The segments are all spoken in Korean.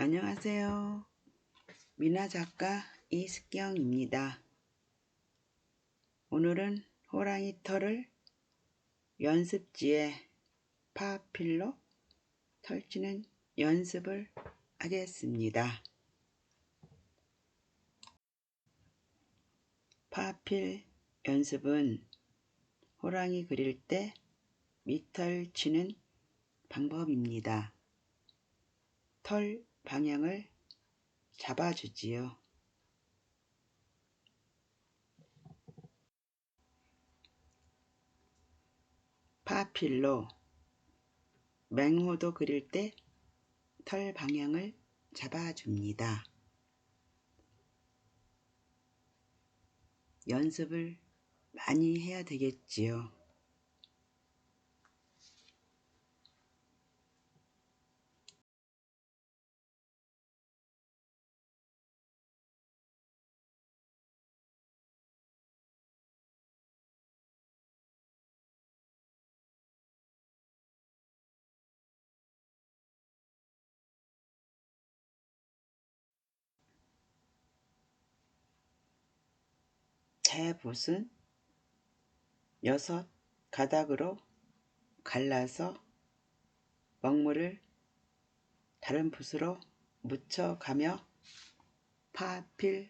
안녕하세요. 미나 작가 이습경입니다. 오늘은 호랑이 털을 연습지에 파필로 털치는 연습을 하겠습니다. 파필 연습은 호랑이 그릴 때 밑털 치는 방법입니다. 털 방향을 잡아주지요. 파필로 맹호도 그릴 때 털 방향을 잡아줍니다. 연습을 많이 해야 되겠지요. 대붓은 여섯 가닥으로 갈라서 먹물을 다른 붓으로 묻혀가며 파필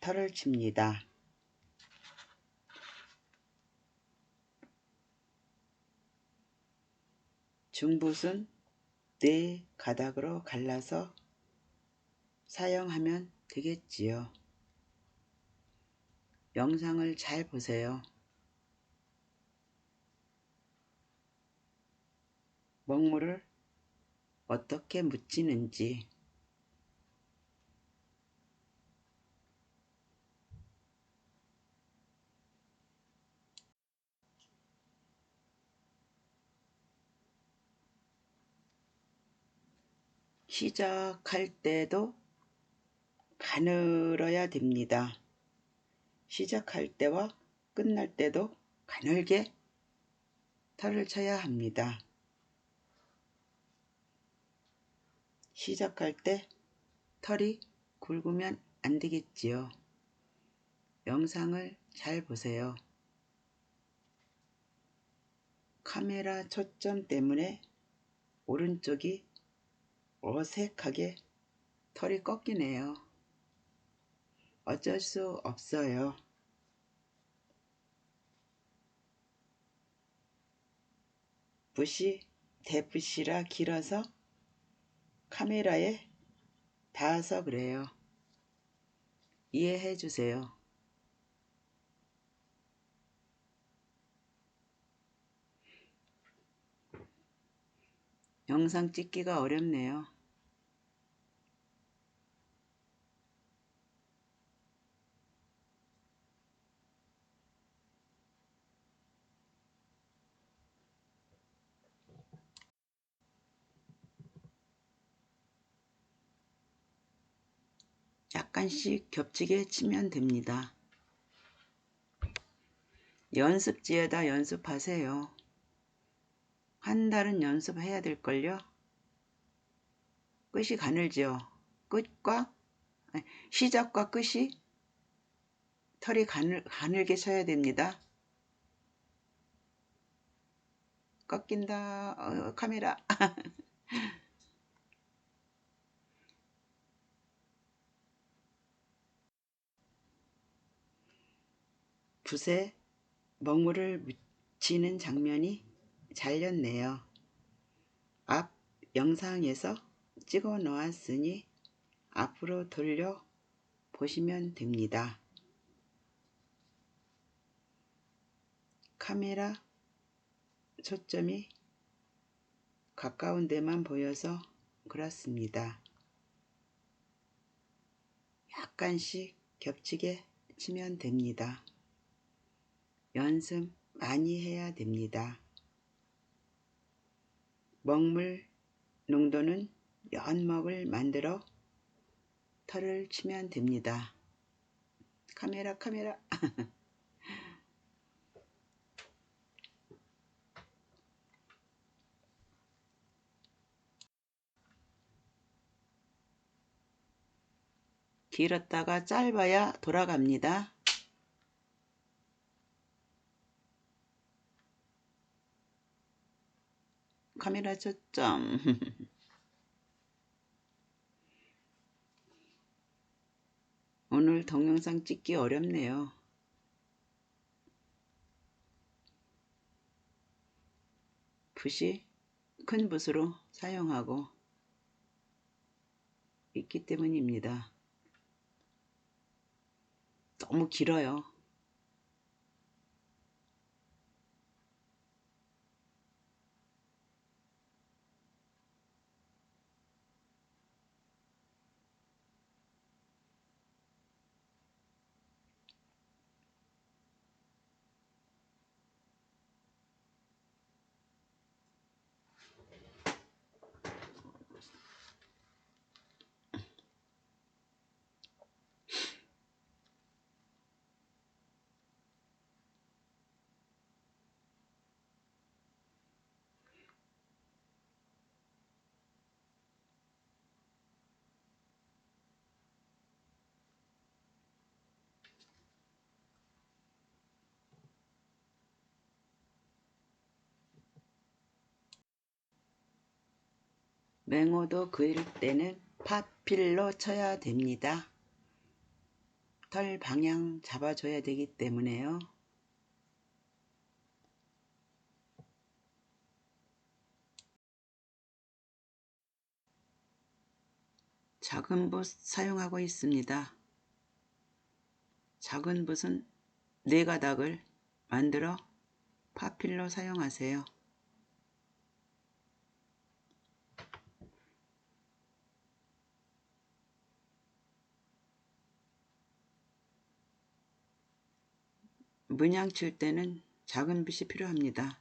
털을 칩니다. 중붓은 네 가닥으로 갈라서 사용하면 되겠지요. 영상을 잘 보세요. 먹물을 어떻게 묻히는지 시작할 때도 가늘어야 됩니다. 시작할 때와 끝날 때도 가늘게 털을 쳐야 합니다. 시작할 때 털이 굵으면 안 되겠지요. 영상을 잘 보세요. 카메라 초점 때문에 오른쪽이 어색하게 털이 꺾이네요. 어쩔 수 없어요. 붓이 대붓이라 길어서 카메라에 닿아서 그래요. 이해해 주세요. 영상 찍기가 어렵네요. 약간씩 겹치게 치면 됩니다. 연습지에다 연습하세요. 한 달은 연습해야 될걸요? 끝이 가늘죠? 끝과 시작과 끝이 털이 가늘, 가늘게 쳐야 됩니다. 꺾인다. 어, 카메라. 붓에 먹물을 묻히는 장면이 잘렸네요. 앞 영상에서 찍어 놓았으니 앞으로 돌려 보시면 됩니다. 카메라 초점이 가까운 데만 보여서 그렇습니다. 약간씩 겹치게 치면 됩니다. 연습 많이 해야 됩니다. 먹물 농도는 연먹을 만들어 털을 치면 됩니다. 카메라 카메라 길었다가 짧아야 돌아갑니다. 카메라 초점 오늘 동영상 찍기 어렵네요. 붓이 큰 붓으로 사용하고 있기 때문입니다. 너무 길어요. 맹호도 그릴 때는 팥필로 쳐야 됩니다. 털 방향 잡아줘야 되기 때문에요. 작은 붓 사용하고 있습니다. 작은 붓은 네 가닥을 만들어 파필로 사용하세요. 문양 칠 때는 작은 붓이 필요합니다.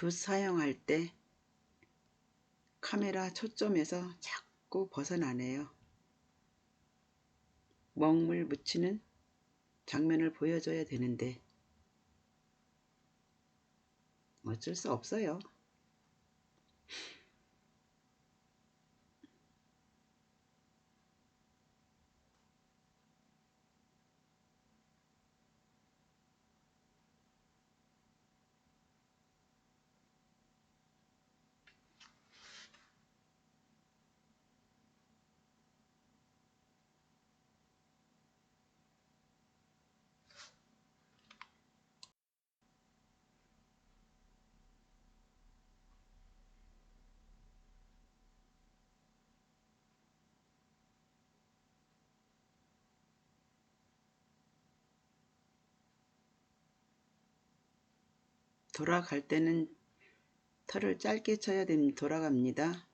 붓 사용할 때 카메라 초점에서 자꾸 벗어나네요. 먹물 묻히는 장면을 보여줘야 되는데 어쩔 수 없어요. 돌아갈 때는 털을 짧게 쳐야 됩니다. 돌아갑니다.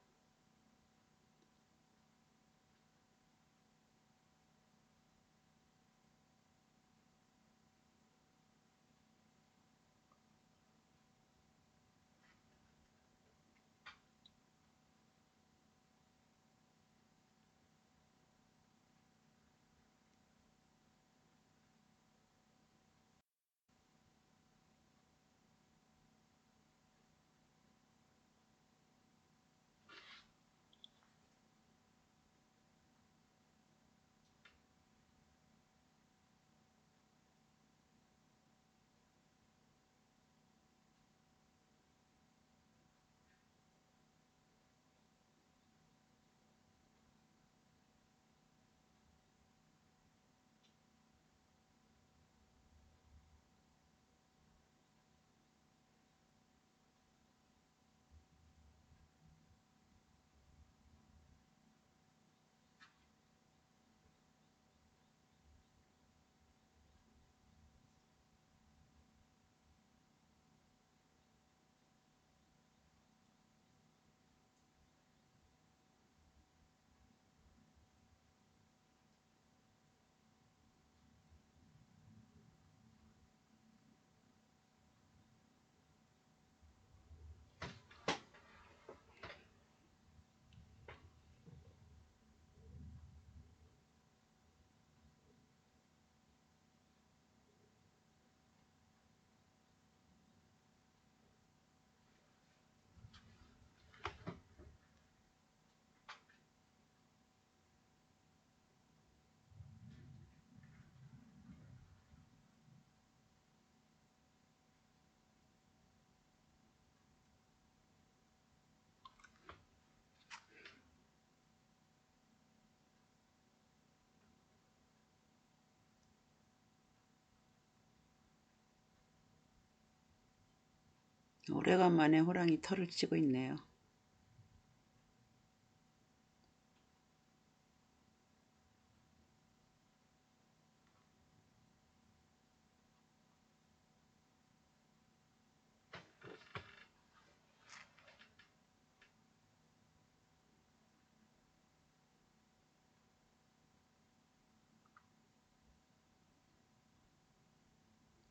오래간만에 호랑이 털을 치고 있네요.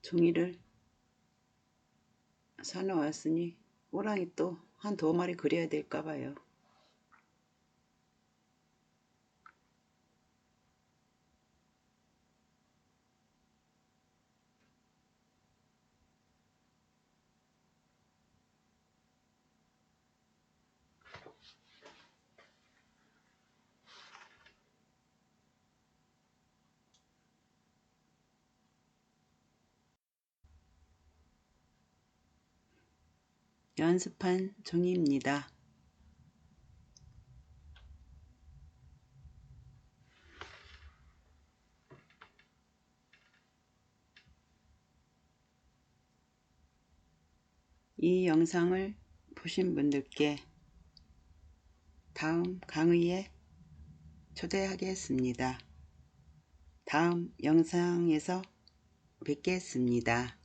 종이를 사놓았으니 호랑이 또 한 두 마리 그려야 될까 봐요. 연습한 종이입니다. 이 영상을 보신 분들께 다음 강의에 초대하겠습니다. 다음 영상에서 뵙겠습니다.